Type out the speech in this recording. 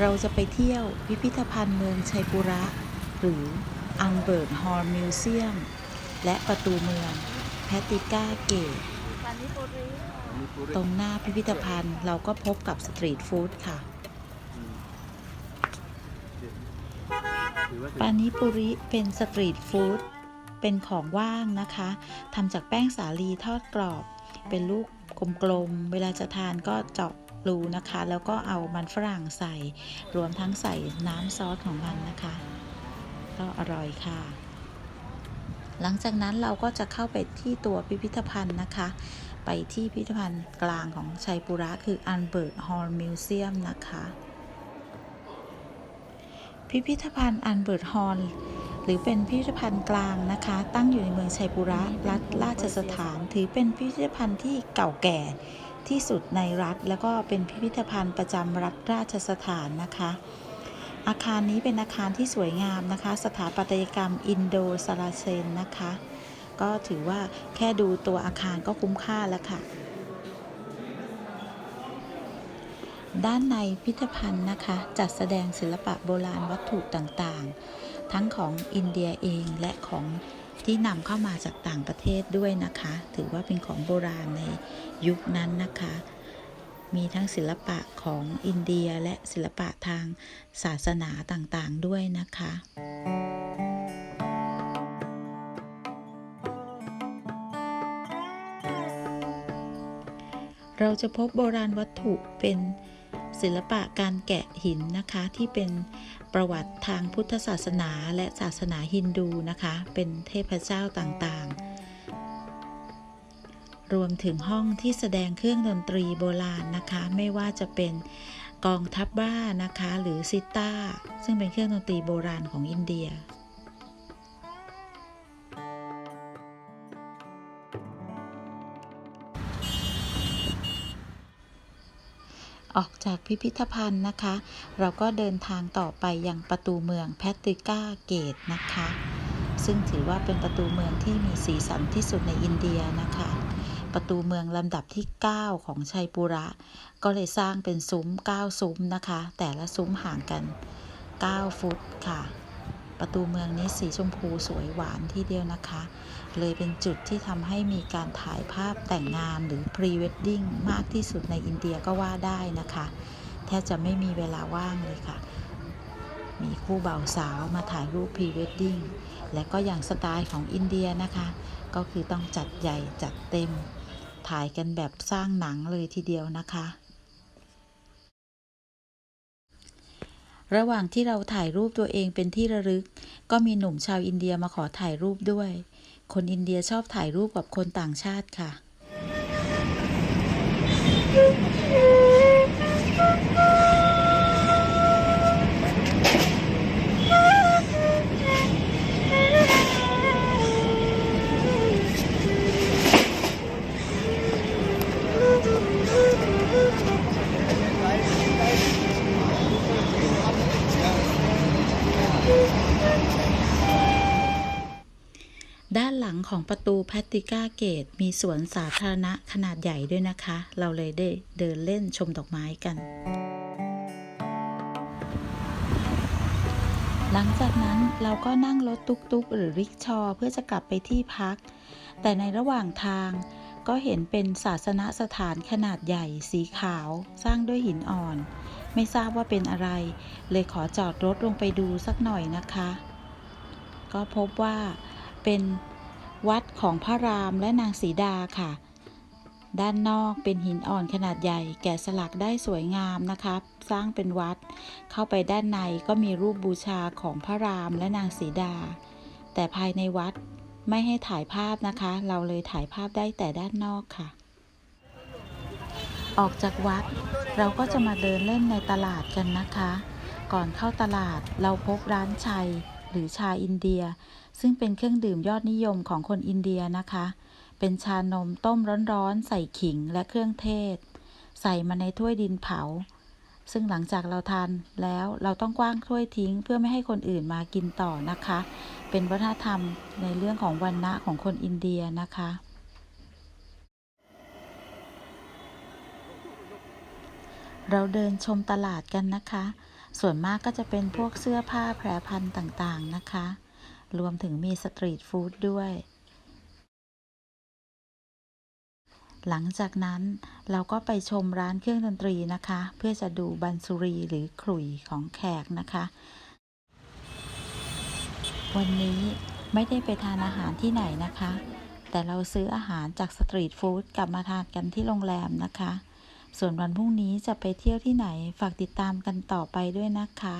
เราจะไปเที่ยวพิพิธภัณฑ์เมืองชัยปุระ หรืออังเบิร์ตฮอลล์มิวเซียม และประตูเมืองแพตติก้าเกต ตรงหน้าพิพิธภัณฑ์เราก็พบกับสตรีทฟู้ดค่ะถือว่าปานิปุริเป็นสตรีทฟู้ด เป็นของว่างนะคะทำจากแป้งสาลีทอดกรอบ เป็นลูกกลมๆ เวลาจะทานก็เจาะ รูนะคะ แล้วก็เอามันฝรั่งใส่ รวมทั้งใส่น้ำซอสของมันนะคะ ก็อร่อยค่ะ หลังจากนั้นเราก็จะเข้าไปที่ตัวพิพิธภัณฑ์นะคะ ไปที่พิพิธภัณฑ์กลางของชัยปุระคืออันเบิร์ตฮอลล์มิวเซียมนะคะพิพิธภัณฑ์อันเบิร์ตฮอลล์หรือเป็นพิพิธภัณฑ์กลางนะคะ ตั้งอยู่ในเมืองชัยปุระรัฐราชสถาน ถือเป็นพิพิธภัณฑ์ที่เก่าแก่ ที่สุดในรัฐ แล้วก็เป็นพิพิธภัณฑ์ประจำรัฐราชสถานนะคะ อาคารนี้เป็นอาคารที่สวยงามนะคะ สถาปัตยกรรมอินโดซาราเซนนะคะ ก็ถือว่าแค่ดูตัวอาคารก็คุ้มค่าแล้วค่ะ ด้านในพิพิธภัณฑ์นะคะ จัดแสดงศิลปะโบราณวัตถุต่างๆ ทั้งของอินเดียเองและของ ที่นำเข้ามาจากต่างประเทศด้วยนะคะ ถือว่าเป็นของโบราณในยุคนั้นนะคะ มีทั้งศิลปะของอินเดียและศิลปะทางศาสนาต่างๆด้วยนะคะเราจะพบโบราณวัตถุเป็น ศิลปะการแกะหินนะคะที่เป็นประวัติทางพุทธศาสนาและศาสนาฮินดูนะคะ เป็นเทพเจ้าต่างๆ รวมถึงห้องที่แสดงเครื่องดนตรีโบราณนะคะ ไม่ว่าจะเป็นกองทัพบ้านะคะ หรือซิต้าซึ่งเป็นเครื่องดนตรีโบราณของอินเดีย ออกจากพิพิธภัณฑ์นะคะ เราก็เดินทางต่อไปยังประตูเมืองแพตติก้าเกตนะคะ ซึ่งถือว่าเป็นประตูเมืองที่มีสีสันที่สุดในอินเดียนะคะ ประตูเมืองลำดับที่ 9 ของชัยปุระ ก็เลยสร้างเป็นซุ้ม 9 ซุ้มนะคะ แต่ละซุ้มห่างกัน 9 ฟุตค่ะ ประตูเมืองนี้สีชมพูสวยหวานที่เดียวนะคะ เลยเป็นจุดที่ทำให้มีการถ่ายภาพแต่งงานหรือพรีเวดดิ้งมากที่สุดในอินเดียก็ว่าได้นะคะ แทบจะไม่มีเวลาว่างเลยค่ะ มีคู่บ่าวสาวมาถ่ายรูปพรีเวดดิ้งและก็อย่างสไตล์ของอินเดียนะคะ ก็คือต้องจัดใหญ่จัดเต็ม ถ่ายกันแบบสร้างหนังเลยทีเดียวนะคะ ระหว่างที่เราถ่ายรูปตัวเองเป็นที่ระลึก ก็มีหนุ่มชาวอินเดียมาขอถ่ายรูปด้วย คนอินเดียชอบถ่ายรูปกับคนต่างชาติค่ะ ของประตูแพตติก้าเกตมีสวนสาธารณะขนาดใหญ่ด้วยนะคะ เราเลยได้เดินเล่นชมดอกไม้กัน หลังจากนั้นเราก็นั่งรถตุ๊กๆ หรือริกชอเพื่อจะกลับไปที่พัก แต่ในระหว่างทางก็เห็นเป็นศาสนสถานขนาดใหญ่สีขาวสร้างด้วยหินอ่อน ไม่ทราบว่าเป็นอะไร เลยขอจอดรถลงไปดูสักหน่อยนะคะ ก็พบว่าเป็น วัดของพระรามและนางสีดาค่ะ ด้านนอกเป็นหินอ่อนขนาดใหญ่ แกะสลักได้สวยงามนะครับ สร้างเป็นวัด เข้าไปด้านในก็มีรูปบูชาของพระรามและนางสีดา แต่ภายในวัดไม่ให้ถ่ายภาพนะคะ เราเลยถ่ายภาพได้แต่ด้านนอกค่ะ ออกจากวัด เราก็จะมาเดินเล่นในตลาดกันนะคะ ก่อนเข้าตลาดเราพบร้านชัย หรือชาอินเดีย ซึ่งเป็นเครื่องดื่มยอดนิยมของคนอินเดียนะคะ เป็นชานมต้มร้อนๆ ใส่ขิงและเครื่องเทศ ใส่มาในถ้วยดินเผา ซึ่งหลังจากเราทานแล้วเราต้องกว้างถ้วยทิ้ง เพื่อไม่ให้คนอื่นมากินต่อนะคะ เป็นวัฒนธรรมในเรื่องของวันณะของคนอินเดียนะคะเราเดินชมตลาดกันนะคะ ส่วนมากก็จะเป็นพวกเสื้อผ้าแพรพันธุ์ต่างๆนะคะ รวมถึงมีสตรีทฟู้ดด้วย หลังจากนั้นเราก็ไปชมร้านเครื่องดนตรีนะคะ เพื่อจะดูบันสุรีหรือขลุ่ยของแขกนะคะ วันนี้ไม่ได้ไปทานอาหารที่ไหนนะคะ แต่เราซื้ออาหารจากสตรีทฟู้ดกลับมาทานกันที่โรงแรมนะคะ ส่วนวันพรุ่งนี้จะไปเที่ยวที่ไหนฝากติดตามกันต่อไปด้วยนะคะ